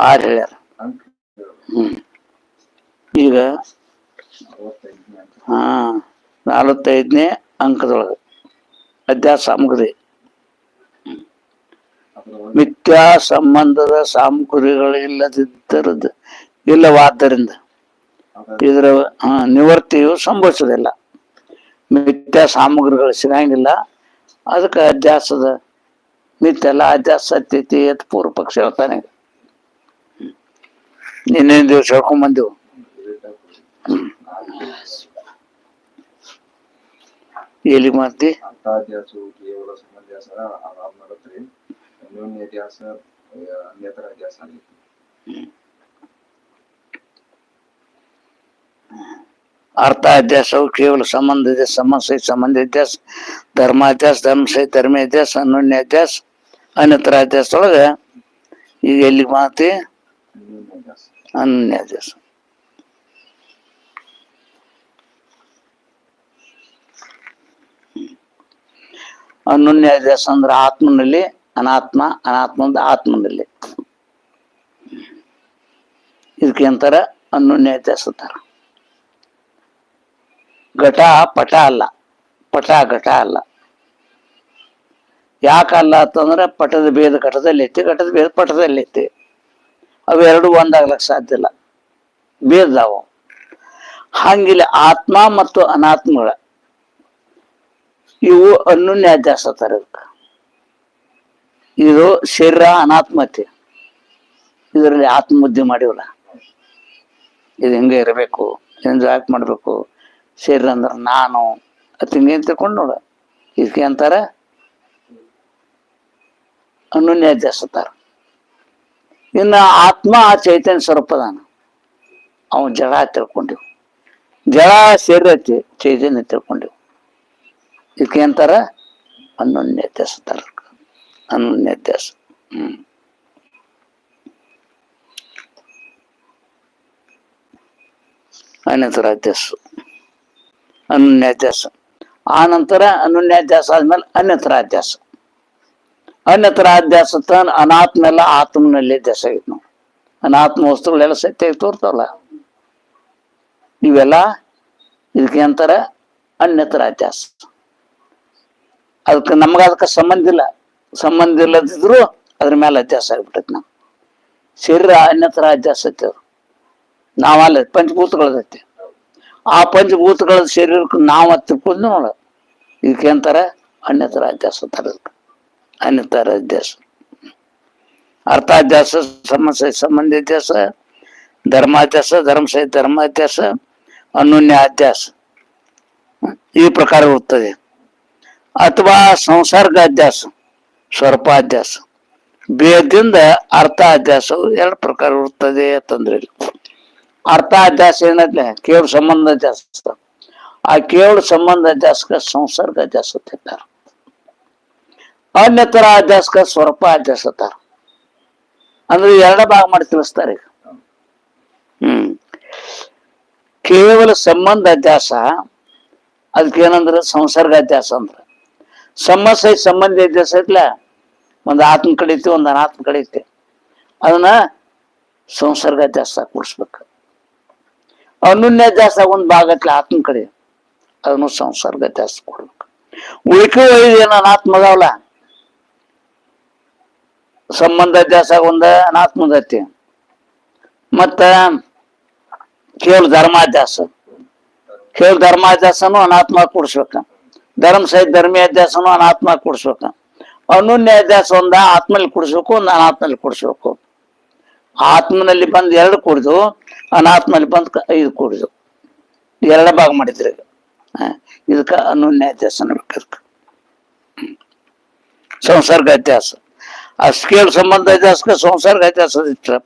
ಆರು ಹೇಳ್ಯಾರ ಹ್ಮ್. ಈಗ ಹಾ, ನಲವತ್ತೈದನೇ ಅಂಕದೊಳಗೆ ಅಧ್ಯಾಸ ಸಾಮಗ್ರಿ ಮಿಥ್ಯಾ ಸಂಬಂಧದ ಸಾಮಗ್ರಿಗಳು ಇಲ್ಲದಿದ್ದರದ ಇಲ್ಲವಾದ್ದರಿಂದ ಇದರ ನಿವರ್ತಿಯು ನಿವೃತ್ತಿಯು ಸಂಭವಿಸುವುದಿಲ್ಲ ಮಿಥ್ಯಾ ಸಾಮಗ್ರಿಗಳು ಸಿಗಂಗಿಲ್ಲ. ಅದಕ್ಕೆ ಅಧ್ಯಾಸದ ಮಿಥ್ಯಲ್ಲ ಅಧ್ಯಾಸ ಸತ್ಯತಿ ಪೂರ್ವ ಪಕ್ಷ ಹೇಳ್ತಾನೆ. ನಿನ್ನೆ ದಿವಸ ಹೇಳ್ಕೊಂಡ್ ಬಂದೆವು ಎಲ್ಲಿ ಮಾಡ್ತಿ ಅನ್ಯತರ ಅರ್ಥ ಅಧ್ಯಾಸವು ಕೇವಲ ಸಂಬಂಧ ಅಧ್ಯಾಸ ಸಮಸ್ಯೆ ಸಂಬಂಧ ಇತಿಹಾಸ ಧರ್ಮ ಇತಿಹಾಸ ಧರ್ಮ ಅಧ್ಯಾಸ ಅನ್ಯೋನ್ಯ ಅಧ್ಯಾಸ ಅನ್ಯತರ ಅಧ್ಯಾಸ ಒಳಗೆ ಈಗ ಎಲ್ಲಿಗೆ ಮಾತಿ ಅನ್ಯ ಅಧ್ಯಾಸ ಅಂದ್ರೆ ಆತ್ಮನಲ್ಲಿ, ಅನಾತ್ಮ ಅನಾತ್ಮದ ಆತ್ಮನಲ್ಲಿ. ಇದಕ್ಕೆ ಅಂತಾರ ಅನ್ಯೋನ್ಯ ಅಧ್ಯಾಸ ಅಂತಾರ. ಘಟ, ಪಟ ಅಲ್ಲ. ಪಟ, ಘಟ ಅಲ್ಲ. ಯಾಕಲ್ಲ ಅಂತಂದ್ರೆ ಪಟದ ಭೇದ ಘಟದಲ್ಲಿ ಐತಿ, ಘಟದ ಭೇದ ಪಟದಲ್ಲಿ ಐತಿ. ಅವೆರಡು ಒಂದಾಗ್ಲಕ್ ಸಾಧ್ಯ ಇಲ್ಲ. ಭೇದದಾವು ಹಂಗಿಲ್ಲ ಆತ್ಮ ಮತ್ತು ಅನಾತ್ಮಗಳ. ಇವು ಅನ್ಯೋನ್ಯ ತರ ಇದು ಶರೀರ ಅನಾತ್ಮತೆ. ಇದರಲ್ಲಿ ಆತ್ಮಬುದ್ಧಿ ಮಾಡಿವಲ್ಲ ಇದು ಹಿಂಗೆ ಇರಬೇಕು? ಎಂದು ಯಾಕೆ ಮಾಡಬೇಕು? ಶರೀರ ಅಂದ್ರೆ ನಾನು. ಅತಿ ಹಿಂಗೆ ತಿಳ್ಕೊಂಡು ನೋಡು. ಇದಕ್ಕೆ ಅಂತಾರ ಅನ್ಯೋನ್ಯ ಅಂತಾರ ಇನ್ನು ಆತ್ಮ ಚೈತನ್ಯ ಸ್ವರೂಪದಾನ ಅವನು ಜಡ ತಿಳ್ಕೊಂಡಿವು ಜಡ ಶರೀರ ಐತಿ ಚೈತನ್ಯ ತಿಳ್ಕೊಂಡಿವು ಇದಕ್ಕೆ ಅಂತಾರ ಅನ್ಯೋನ್ಯ ಅಧ್ಯಾಸ ಅಂತಾರ ಅನ್ಯೋನ್ಯ ಅಧ್ಯಾಸ ಹ್ಮ್ ಅನ್ಯತರ ಅಧ್ಯಾಸ ಅನ್ಯಾಧ್ಯಾಸ ಆ ನಂತರ ಅನ್ಯಾಧ್ಯಾಸ ಆದ್ಮೇಲೆ ಅನ್ಯತರ ಅಧ್ಯಾಸ ಅನ್ಯತರ ಅಧ್ಯಾಸ ತನ್ ಅನಾತ್ಮ ಎಲ್ಲ ಆತ್ಮನಲ್ಲಿ ಅಧ್ಯಾಸ ಆಗೈತೆ ನಾವು. ಅನಾತ್ಮ ವಸ್ತುಗಳೆಲ್ಲ ಸತ್ಯ ತೋರ್ತಾವಲ್ಲ. ಇವೆಲ್ಲ ಇದಕ್ಕೆ ಅಂತಾರ ಅನ್ಯತರ ಅಧ್ಯಾಸ ಅದಕ್ಕೆ ನಮ್ಗೆ ಅದಕ್ಕೆ ಸಂಬಂಧ ಇಲ್ಲ. ಸಂಬಂಧ ಇಲ್ಲದಿದ್ರು ಅದ್ರ ಮೇಲೆ ಅಧ್ಯಾಸ ಆಗ್ಬಿಟ್ಟೈತಿ ನಾವು ಶರೀರ ಅನ್ಯತರ ಅಧ್ಯಾಸ ಐತಿ ನಾವಲ್ಲ ಪಂಚಭೂತಗಳದೈತಿ. ಆ ಪಂಚಭೂತಗಳ ಶರೀರಕ್ಕೆ ನಾವು ತಿಳ್ಕೊಂಡು ನೋಡ. ಇದಕ್ಕೆ ಅಂತಾರ ಅನ್ಯತರ ಅಧ್ಯಾಸ ಅಂತಾರ ಇದಕ್ಕೆ ಅನ್ಯತರ ಅಧ್ಯಾಸ ಅರ್ಥಾಧ್ಯಾಸ ಸಮಸ್ಯೆ ಸಂಬಂಧ ಅಧ್ಯಾಸ ಧರ್ಮಾಧ್ಯಾಸ ಧರ್ಮ ಸಹಿತ ಧರ್ಮಾಧ್ಯಾಸ ಅನ್ಯೋನ್ಯ ಅಧ್ಯಾಸ ಈ ಪ್ರಕಾರ ಇರುತ್ತದೆ ಅಥವಾ ಸಂಸರ್ಗ ಅಧ್ಯಾಸ ಸ್ವರ್ಪಾಧ್ಯಾಸ ಭೇದದಿಂದ ಅರ್ಥ ಅಧ್ಯಾಸವು ಎರಡು ಪ್ರಕಾರ ಇರುತ್ತದೆ ಅಂತಂದ್ರೆ ಇಲ್ಲಿ. ಅರ್ಥ ಅಧ್ಯಾಸ ಏನೈತ್ಲೆ ಕೇವಲ ಸಂಬಂಧ ಅಧ್ಯಾಸ ಆ ಕೇವಲ ಸಂಬಂಧ ಅಧ್ಯಾಸಕ ಸಂಸರ್ಗ ಅಧ್ಯಾಸ ಅಂತಾರೆ ಅನ್ಯತರ ಅಧ್ಯಾಸಕ ಸ್ವರೂಪ ಅಧ್ಯಾಸ ಅಂತಾರ ಅಂದ್ರೆ ಎರಡ ಭಾಗ ಮಾಡಿ ತಿಳಿಸ್ತಾರೆ ಈಗ. ಹ್ಮ್. ಕೇವಲ ಸಂಬಂಧ ಅಧ್ಯಾಸ ಅದಕ್ಕೆ ಏನಂದ್ರೆ ಸಂಸರ್ಗ ಅಧ್ಯಾಸ ಅಂದ್ರ. ಸಮಸ್ಯೆ ಸಂಬಂಧ ಅಧ್ಯಾಸ ಐತ್ಲ? ಒಂದು ಆತ್ಮ ಕಡೆ ಐತಿ, ಒಂದು ಅನಾತ್ಮ ಕಡೆ ಐತಿ. ಅದನ್ನ ಸಂಸರ್ಗ ಅಧ್ಯಾಸ ಕೂಡಿಸ್ಬೇಕು. ಅನುನ್ಯ ಅಧ್ಯಾಸ ಒಂದು ಭಾಗ ಐತ್ಲ, ಆತ್ಮ ಕಡೆ. ಅದನ್ನು ಸಂಸರ್ಗ ಅಧ್ಯಾಸ ಕೊಡ್ಬೇಕು. ಉಳಿಕೆ ಏನು ಅನಾತ್ಮ ಸಂಬಂಧ ಜಾಸ್ತಿ ಒಂದ ಅನಾತ್ಮದ ಐತಿ. ಮತ್ತ ಕೇವಲ ಧರ್ಮಾಧ್ಯಾಸ ಕೇವಲ ಧರ್ಮಾಧ್ಯಾಸನು ಅನಾತ್ಮ ಕೊಡ್ಸ್ಬೇಕ. ಧರ್ಮ ಸಹಿತ ಧರ್ಮೀಯ ಅಧ್ಯಾಸನು ಅನಾತ್ಮ ಕೊಡ್ಸ್ಬೇಕ. ಅನುನ್ಯ ಅಧ್ಯಾಸ ಒಂದ, ಆತ್ಮಲ್ಲಿ ಕುಡಿಸ್ಬೇಕು, ಒಂದು ಅನಾತ್ಮಲ್ಲಿ ಕುಡಿಸ್ಬೇಕು. ಆತ್ಮನಲ್ಲಿ ಬಂದು ಎರಡು ಕುಡಿದು, ಅನಾತ್ಮಲ್ಲಿ ಬಂದು ಐದು ಕುಡಿದು. ಎರಡ ಭಾಗ ಮಾಡಿದ್ರಿ ಇದಕ್ಕೆ ಅನುನ್ಯ ಅಧ್ಯಾಸ ಸಂಸರ್ಗ ಅಧ್ಯಾಸ ಸಂಬಂಧ ಅಧ್ಯಾಸಕ ಸಂಸರ್ಗ ಅಧ್ಯಾಸ ಇಟ್ರ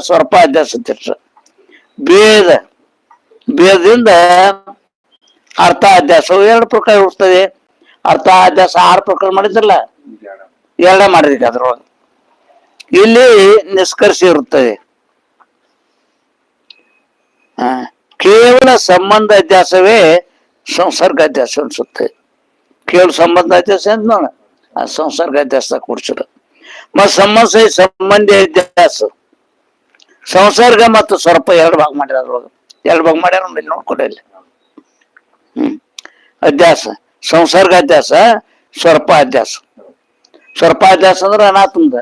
ಸ್ವರ್ಪಾಧ್ಯಾಸ ಇಟ್ರ ಭೇದ ಅರ್ಥ ಅಧ್ಯಾಸವು ಎರಡು ಪ್ರಕಾರ ಇರ್ತದೆ. ಅರ್ಥ ಅಧ್ಯಾಸ ಆರು ಪ್ರಕಾರ ಮಾಡಿದ್ರಲ್ಲ? ಎರಡು ಮಾಡಿದ್ರಿ ಅದ್ರೊಳಗೆ. ಇಲ್ಲಿ ನಿಷ್ಕರ್ಷ ಇರುತ್ತದೆ. ಕೇವಲ ಸಂಬಂಧ ಅಧ್ಯಾಸವೇ ಸಂಸರ್ಗ ಅಧ್ಯಾಸ ಅನ್ಸುತ್ತೆ. ಕೇವಲ ಸಂಬಂಧ ಅಧ್ಯಾಸ ಅಂತ ಆ ಸಂಸರ್ಗ ಅಧ್ಯಾಸ ಕೂಡ್ಸಿರ ಮತ್ ಸಮಸ್ಯೆ ಸಂಬಂಧಿ ಅಧ್ಯಾಸ ಸಂಸರ್ಗ ಮತ್ತು ಸ್ವರ್ಪ ಎರಡು ಭಾಗ ಮಾಡ್ಯಾರ ಅದ್ರೊಳಗೆ. ಎರಡು ಭಾಗ ಮಾಡ್ಯಾರ ನೋಡಿ ನೋಡ್ಕೊಡಿ ಇಲ್ಲಿ. ಹ್ಮ್. ಅಧ್ಯಾಸ ಸಂಸರ್ಗ ಅಧ್ಯಾಸ ಸ್ವರ್ಪ ಅಧ್ಯಾಸ ಸ್ವರ್ಪ ಅಧ್ಯಾಸ ಅಂದ್ರೆ ಅನಾತ್ಮದ.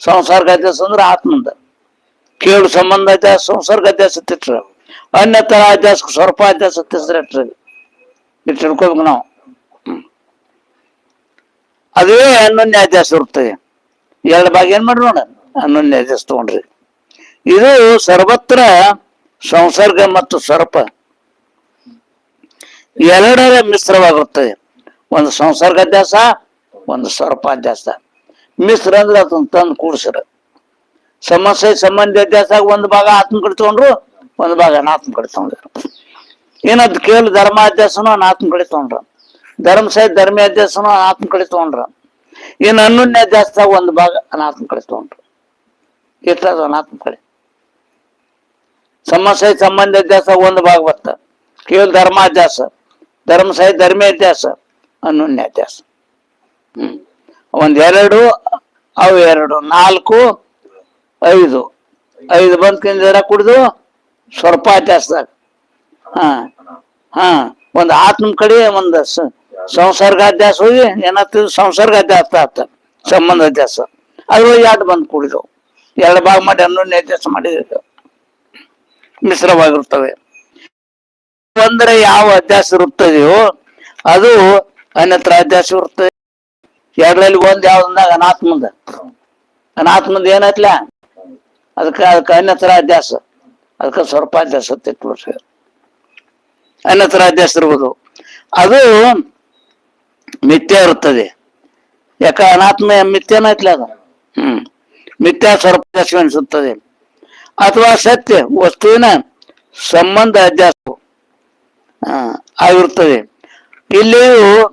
ಸಂಸರ್ಗ ಅಧ್ಯಾಸ ಅಂದ್ರೆ ಆತ್ಮದ. ಕೇಳು ಸಂಬಂಧ ಅಧ್ಯಾಸ ಸಂಸರ್ಗ ಅಧ್ಯಾಸ ತಿಟ್ರ. ಅನ್ಯತರ ಅಧ್ಯಾಸ ಸ್ವರ್ಪ ಅಧ್ಯಾಸ ತಿಸ್ರ ಇಟ್ಟು ತಿಳ್ಕೊಬೇಕು ನಾವು. ಅದೇ ಅಧ್ಯಾಸ ಇರ್ತದೆ ಎರಡು ಭಾಗ ಏನ್ ಮಾಡ್ರಿ ನೋಡ ಅಧ್ಯಾಸ ತಗೊಂಡ್ರಿ. ಇದು ಸರ್ವತ್ರ ಸಂಸರ್ಗ ಮತ್ತು ಸರ್ಪ ಎರಡರ ಮಿಶ್ರವಾಗಿರುತ್ತದೆ ಒಂದು ಸಂಸರ್ಗಾಧ್ಯಾಸ ಒಂದು ಸರ್ಪಾಧ್ಯಾಸ ಮಿಶ್ರ ಅಂದ್ರೆ ಅದನ್ನ ತಂದು ಕೂಡಿಸ್ರ. ಸಮಸ್ಯೆ, ಸಂಬಂಧಿ ಅಧ್ಯಾಸ ಒಂದು ಭಾಗ ಆತ್ಮ ಕಡೆ ತಗೊಂಡ್ರು ಒಂದು ಭಾಗ ಅನಾತ್ಮ ಕಡೆ ತಗೊಂಡ್ರು ಏನದ್ ಕೇಳಿ ಧರ್ಮಾಧ್ಯಾಸನು ಅನಾತ್ಮ ಕಡೆ ಧರ್ಮ ಸಹಿತ ಧರ್ಮ ಅಧ್ಯಾಸನ ಆತ್ಮ ಕಡೆ ತಗೊಂಡ್ರ. ಇನ್ನು ಹನ್ನೊಂದನೇ ಅಧ್ಯಾಸದಾಗ ಒಂದು ಭಾಗ ಅನಾತ್ಮ ಕಡೆ ತಗೊಂಡ್ರು. ಎಷ್ಟದು ಅನಾತ್ಮ ಕಡೆ. ಸಮಸ್ಯೆ ಸಂಬಂಧ ಅಧ್ಯಾಸ ಒಂದು ಭಾಗ ಬರ್ತ ಕೇವಲ ಧರ್ಮಾಧ್ಯಾಸ ಧರ್ಮ ಸಹಿತ ಧರ್ಮ ಅಧ್ಯಾಸ ಹನ್ನೊಂದನೇ ಅಧ್ಯಾಸ ಹ್ಮ್. ಒಂದೆರಡು ಅವು ಎರಡು, ನಾಲ್ಕು, ಐದು. ಐದು ಬಂದ್ ಜರ ಕುಡಿದು ಸ್ವರ್ಪಾಧ್ಯಾಸದಾಗ ಹಾ ಹಾ. ಒಂದು ಆತ್ಮ ಕಡೆ ಒಂದು ಸಂಸರ್ಗಾಧ್ಯಾಸ ಹೋಗಿ ಏನಾಗ್ತದೆ? ಸಂಸರ್ಗಾಧ್ಯಾಸ ಆತ ಸಂಬಂಧ ಅಧ್ಯಾಸ ಅದ್ರೊಳಗೆ ಎರಡು ಬಂದು ಕೂಡಿದವು. ಎರಡು ಭಾಗ ಮಾಡಿ ಹನ್ನೊಂದನೇ ಅಧ್ಯಾಸ ಮಾಡಿದ ಮಿಶ್ರವಾಗಿರ್ತವೆ. ಅಂದ್ರೆ ಯಾವ ಅಧ್ಯಾಸ ಇರುತ್ತದೆಯೋ, ಅದು ಅನ್ಯತ್ರ ಅಧ್ಯಾಸ ಇರುತ್ತದೆ ಎರಡರಲ್ಲಿ ಒಂದ್ ಯಾವ್ದಂದಾಗ ಅನಾತ್ಮದ. ಅನಾತ್ಮದ ಏನೈತ್ಲ ಅದಕ್ಕೆ ಅದಕ್ಕೆ ಅನ್ಯತ್ರ ಅಧ್ಯಾಸ ಅದಕ್ಕೆ ಸ್ವರ್ಪಾಧ್ಯಾಸ ಅನ್ಯತ್ರ ಅಧ್ಯಾಸ ಇರ್ಬೋದು. ಅದು ಮಿಥ್ಯ ಇರುತ್ತದೆ. ಯಾಕ? ಅನಾತ್ಮ ಮಿಥ್ಯನೈತ್ಲ ಅದು. ಹ್ಮ್. ಮಿಥ್ಯಾ ಸ್ವರ್ಪಾಧ್ಯಾಸ ಅನಿಸುತ್ತದೆ ಅಥವಾ ಸತ್ಯ, ವಸ್ತುವಿನ ಸಂಬಂಧ ಅಧ್ಯಾಸ ಆಗಿರುತ್ತದೆ. ಇಲ್ಲಿಯೂ